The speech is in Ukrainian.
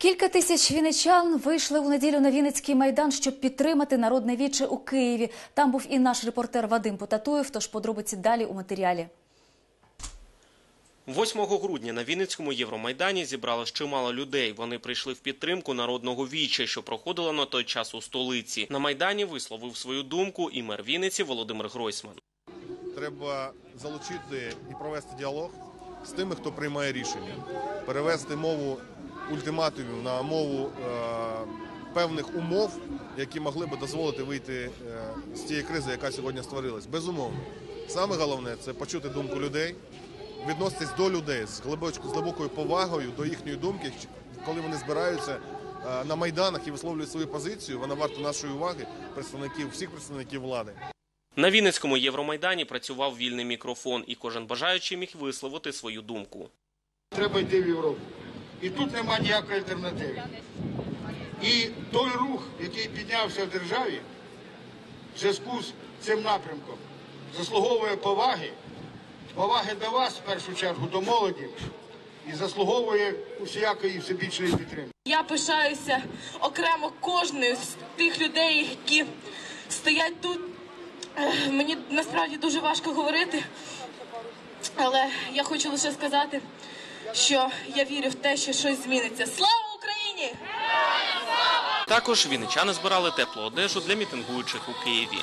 Кілька тисяч вінничан вийшли у неділю на Вінницький майдан, щоб підтримати народне віче у Києві. Там був і наш репортер Вадим Потатуєв. Тож подробиці далі у матеріалі. 8 грудня на Вінницькому Євромайдані зібралось чимало людей. Вони прийшли в підтримку народного віча, що проходило на той час у столиці. На майдані висловив свою думку і мер Вінниці Володимир Гройсман. Треба залучити і провести діалог з тими, хто приймає рішення, перевести мову ультиматумів на мову е, певних умов, які могли би дозволити вийти е, з тієї кризи, яка сьогодні створилась. Безумовно, саме головне це почути думку людей, відноситись до людей з глибокою повагою до їхньої думки, коли вони збираються е, на майданах і висловлюють свою позицію. Вона варта нашої уваги, представників всіх представників влади. На Вінницькому Євромайдані працював вільний мікрофон, і кожен бажаючий міг висловити свою думку. Треба йти в Європу. І тут нема ніякої альтернативи. І той рух, який піднявся в державі, в зв'язку з цим напрямком, заслуговує поваги, поваги до вас, в першу чергу, до молоді, і заслуговує усіякої всебічної підтримки. Я пишаюся окремо кожною з тих людей, які стоять тут. Е, Мені насправді дуже важко говорити, але я хочу лише сказати, що я вірю в те, що щось зміниться. Слава Україні! Також вінничани збирали теплу одежу для мітингуючих у Києві.